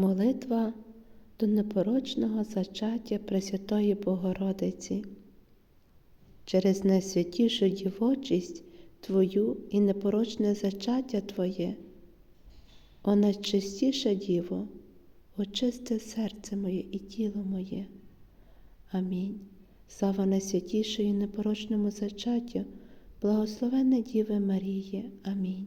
Молитва до непорочного зачаття Пресвятої Богородиці. Через найсвятішу дівочість Твою і непорочне зачаття Твоє, о найчистіша Діво, очисти серце моє і тіло моє. Амінь. Слава найсвятішої і непорочному зачаттю, благословенна Діви Марії. Амінь.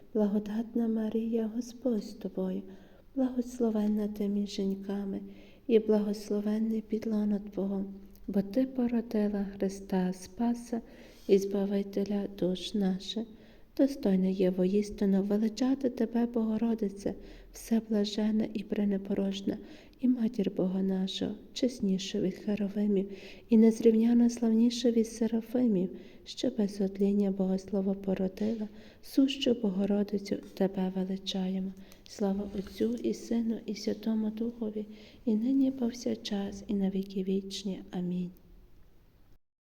благодатна Марія, Господь з тобою, благословенна ти між жінками, і благословенний підлоно Твого, бо Ти породила Христа Спаса і Збавителя душ наших. Достойно є воістину величати Тебе, Богородице, все блажена і пренепорожна, і матір Бога нашого, чесніша від Херовимів, і незрівняно славніша від Серафимів, що без одління Богослова породила, сущу Богородицю Тебе величаємо. Слава Отцю і Сину, і Святому Духові, і нині повсякчас, і на віки вічні. Амінь.